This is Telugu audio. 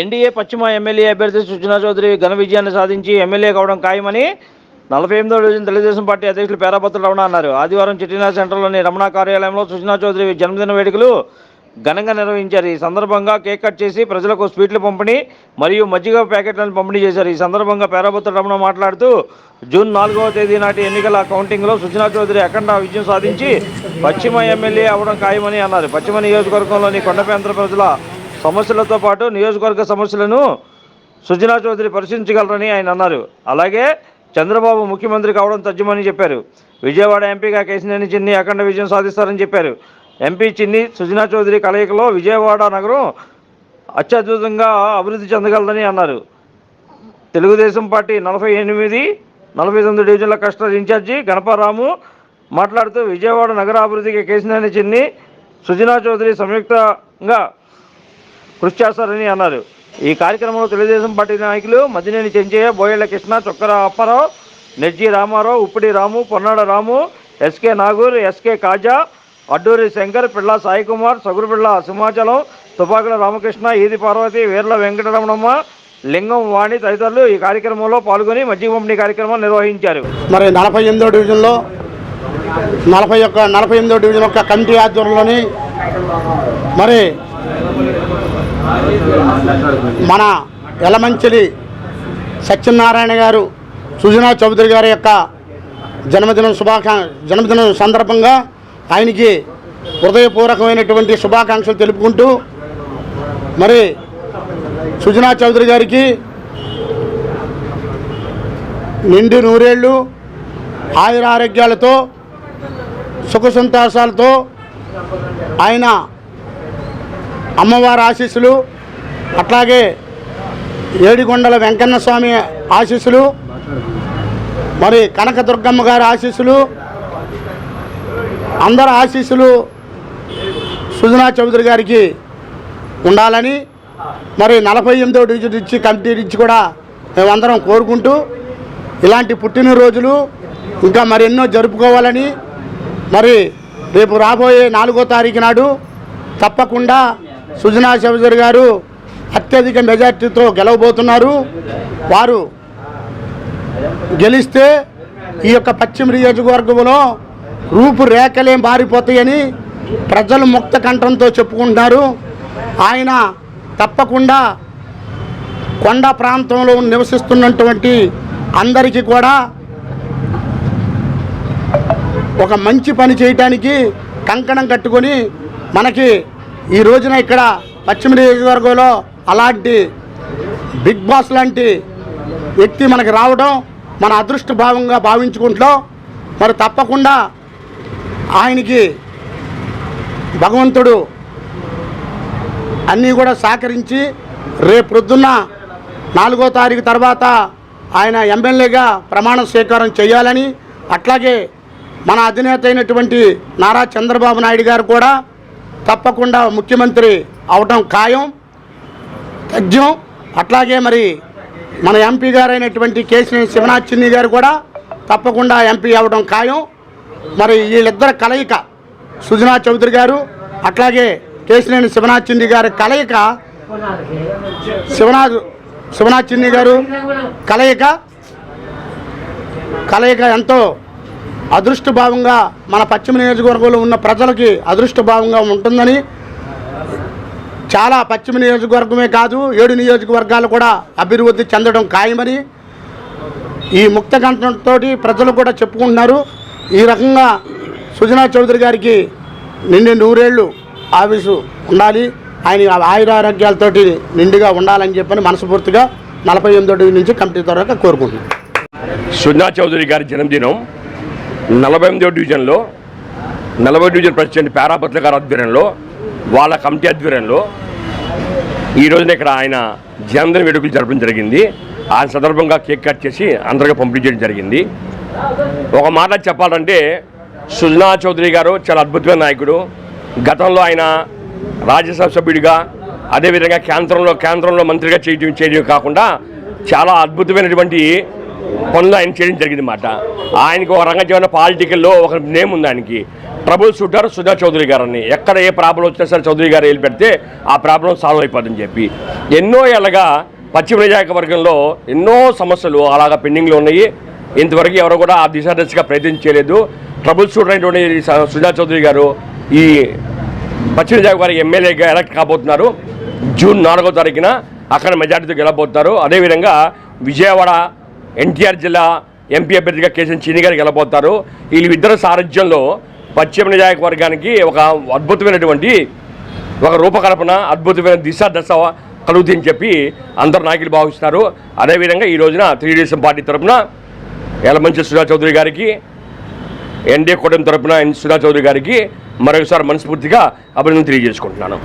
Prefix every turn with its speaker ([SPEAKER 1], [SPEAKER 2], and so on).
[SPEAKER 1] ఎన్డీఏ పశ్చిమ ఎమ్మెల్యే అభ్యర్థి సుజనా చౌదరి ఘన విజయాన్ని సాధించి ఎమ్మెల్యే కావడం ఖాయమని నలభై ఎనిమిదో రోజున తెలుగుదేశం పార్టీ అధ్యక్షులు పేరాపత్రులు రమణ అన్నారు. ఆదివారం చిట్టినార్ సెంటర్లోని రమణ కార్యాలయంలో సుజనా చౌదరి జన్మదిన వేడుకలు ఘనంగా నిర్వహించారు. ఈ సందర్భంగా కేక్ కట్ చేసి ప్రజలకు స్వీట్లు పంపిణీ మరియు మజ్జిగ ప్యాకెట్లను పంపిణీ చేశారు. ఈ సందర్భంగా పేరాపత్రులు రమణ మాట్లాడుతూ జూన్ నాలుగవ తేదీ నాటి ఎన్నికల కౌంటింగ్లో సుజనా చౌదరి అఖండ విజయం సాధించి పశ్చిమ ఎమ్మెల్యే అవడం ఖాయమని అన్నారు. పశ్చిమ నియోజకవర్గంలోని కొండపేంద్ర ప్రజల సమస్యలతో పాటు నియోజకవర్గ సమస్యలను సుజనా చౌదరి పరిశీలించగలరని ఆయన అన్నారు. అలాగే చంద్రబాబు ముఖ్యమంత్రి కావడం తథ్యమని చెప్పారు. విజయవాడ ఎంపీగా కేసినేని చిన్ని అఖండ విజయం సాధిస్తారని చెప్పారు. ఎంపీ చిన్ని సుజనా చౌదరి కలయికలో విజయవాడ నగరం అత్యద్భుతంగా అభివృద్ధి చెందగలదని అన్నారు. తెలుగుదేశం పార్టీ నలభై ఎనిమిది నలభై తొమ్మిది డివిజన్ల కస్టమర్ ఇన్ఛార్జి గణపరాము మాట్లాడుతూ విజయవాడ నగరాభివృద్ధికి కేసినేని చిన్ని సుజనా చౌదరి సంయుక్తంగా కృషి చేస్తారని అన్నారు. ఈ కార్యక్రమంలో తెలుగుదేశం పార్టీ నాయకులు మద్దినేని చెంచయ్య బోయళ్ళ కృష్ణ చొక్కర అప్పారావు నెజ్జి రామారావు ఉప్పిడి రాము పొన్నాడ రాము ఎస్కే నాగూర్ ఎస్కే కాజా అడ్డూరి శంకర్ పిళ్ళ సాయికుమార్ సగురుపిళ్ళ సింహాచలం తుపాకుల రామకృష్ణ ఈది పార్వతి వీర్ల వెంకటరమణమ్మ లింగం వాణి తదితరులు ఈ కార్యక్రమంలో పాల్గొని మజ్జిగ పంపిణీ కార్యక్రమం నిర్వహించారు.
[SPEAKER 2] మరి నలభై ఎనిమిదో డివిజన్లో నలభై ఒక్క నలభై ఎనిమిదో డివిజన్ యొక్క కమిటీ ఆధ్వర్యంలోని మరి మన ఎలమంచిలి సత్యనారాయణ గారు సుజనా చౌదరి గారి యొక్క జన్మదినం శుభాకా జన్మదినం సందర్భంగా ఆయనకి హృదయపూర్వకమైనటువంటి శుభాకాంక్షలు తెలుపుకుంటూ మరి సుజనా చౌదరి గారికి నిండు నూరేళ్ళు ఆయుర ఆరోగ్యాలతో సుఖ సంతోషాలతో ఆయన అమ్మవారి ఆశీస్సులు అట్లాగే ఏడికొండల వెంకన్న స్వామి ఆశీస్సులు మరి కనకదుర్గమ్మ గారి ఆశీస్సులు అందరి ఆశీస్సులు సుజనా చౌదరి గారికి ఉండాలని మరి నలభై ఎనిమిదో డిజిట్ ఇచ్చి కమిటీ ఇచ్చి కూడా మేమందరం కోరుకుంటూ ఇలాంటి పుట్టినరోజులు ఇంకా మరెన్నో జరుపుకోవాలని మరి రేపు రాబోయే నాలుగో తారీఖు నాడు తప్పకుండా సుజనా చౌదరి గారు అత్యధిక మెజార్టీతో గెలవబోతున్నారు. వారు గెలిస్తే ఈ యొక్క పశ్చిమ నియోజకవర్గంలో రూపురేఖలేం మారిపోతాయని ప్రజలు ముక్త కంఠంతో చెప్పుకుంటున్నారు ఆయన తప్పకుండా కొండ ప్రాంతంలో నివసిస్తున్నటువంటి అందరికీ కూడా ఒక మంచి పని చేయటానికి కంకణం కట్టుకొని మనకి ఈ రోజున ఇక్కడ పశ్చిమ నియోజకవర్గంలో అలాంటి బిగ్ బాస్ లాంటి వ్యక్తి మనకి రావడం మన అదృష్ట భావంగా భావించుకుంటూ మరి తప్పకుండా ఆయనకి భగవంతుడు అన్నీ కూడా సహకరించి రేపు ప్రొద్దున్న నాలుగో తారీఖు తర్వాత ఆయన ఎమ్మెల్యేగా ప్రమాణ స్వీకారం చేయాలని అట్లాగే మన అధినేత అయినటువంటి నారా చంద్రబాబు నాయుడు గారు కూడా తప్పకుండా ముఖ్యమంత్రి అవటం ఖాయం తథ్యం అట్లాగే మరి మన ఎంపీ గారైనటువంటి అయినటువంటి కేసినేని శివనాథ్ చిన్ని గారు కూడా తప్పకుండా ఎంపీ అవ్వడం ఖాయం. మరి వీళ్ళిద్దరు కలయిక సుజనా చౌదరి గారు అట్లాగే కేసినేని శివనాథ్ చిన్ని గారి కలయిక శివనాథ్ శివనాథ్ చిన్ని గారు కలయిక కలయిక ఎంతో అదృష్టభావంగా మన పశ్చిమ నియోజకవర్గంలో ఉన్న ప్రజలకి అదృష్టభావంగా ఉంటుందని చాలా పశ్చిమ నియోజకవర్గమే కాదు ఏడు నియోజకవర్గాలు కూడా అభివృద్ధి చెందడం ఖాయమని ఈ ముక్తకంఠంతో ప్రజలు కూడా చెప్పుకుంటున్నారు. ఈ రకంగా సుజనా చౌదరి గారికి నిండి నూరేళ్ళు ఆఫీసు ఉండాలి. ఆయన ఆయుర ఆరోగ్యాలతోటి నిండుగా ఉండాలని చెప్పని మనస్ఫూర్తిగా నలభై ఎనిమిదో నుంచి కమిటీ ద్వారా కోరుకుంటున్నాను
[SPEAKER 3] సుజనా చౌదరి గారి జన్మదినం నలభై ఎనిమిదో డివిజన్లో నలభై డివిజన్ ప్రెసిడెంట్ పేరాపత్ల గారి ఆధ్వర్యంలో వాళ్ళ కమిటీ ఆధ్వర్యంలో ఈ రోజున ఇక్కడ ఆయన జన్మదిన వేడుకలు జరపడం జరిగింది. ఆ సందర్భంగా కేక్ కట్ చేసి అందరికీ పంపిణీ చేయడం జరిగింది. ఒక మాట చెప్పాలంటే సుజనా చౌదరి గారు చాలా అద్భుతమైన నాయకుడు. గతంలో ఆయన రాజ్యసభ సభ్యుడిగా అదేవిధంగా కేంద్రంలో కేంద్రంలో మంత్రిగా చేయడం చేయడం కాకుండా చాలా అద్భుతమైనటువంటి పనులు ఆయన చేయడం జరిగింది మాట. ఆయనకు ఒక రంగజీవన పాలిటికల్లో ఒక నేమ్ ఉంది ఆయనకి. ట్రబుల్ షూటర్ సుధా చౌదరి గారని. ఎక్కడ ఏ ప్రాబ్లం వచ్చినా సరే చౌదరి గారు వెళ్ళి పెడితే ఆ ప్రాబ్లం సాల్వ్ అయిపోతుందని చెప్పి. ఎన్నో ఏళ్ళగా పశ్చిమ నియోజకవర్గంలో ఎన్నో సమస్యలు అలాగా పెండింగ్లో ఉన్నాయి. ఇంతవరకు ఎవరు కూడా ఆ దిశాదశగా ప్రయత్నం చేయలేదు. ట్రబుల్ షూటర్ అయినటువంటి సుజా చౌదరి గారు ఈ పశ్చిమ నియోజకవర్గ ఎమ్మెల్యేగా ఎలక్ట్ కాబోతున్నారు. జూన్ నాలుగో తారీఖున అక్కడ మెజార్టీతో గెలబోతున్నారు అదేవిధంగా విజయవాడ ఎన్టీఆర్ జిల్లా ఎంపీ అభ్యర్థిగా కేసీఎన్ చీని గారు గెలబోతారు. వీళ్ళిద్దరు సారథ్యంలో పశ్చిమ నియోజకవర్గానికి ఒక అద్భుతమైనటువంటి ఒక రూపకల్పన అద్భుతమైన దిశ దశ కలుగుతుందని చెప్పి అందరు నాయకులు భావిస్తున్నారు. అదేవిధంగా ఈ రోజున తెలుగుదేశం పార్టీ తరఫున ఎలమంచి సుధా చౌదరి గారికి ఎన్డీఏ కూటమి తరఫున సుధా చౌదరి గారికి మరొకసారి మనస్ఫూర్తిగా అభినందన తెలియజేసుకుంటున్నాను.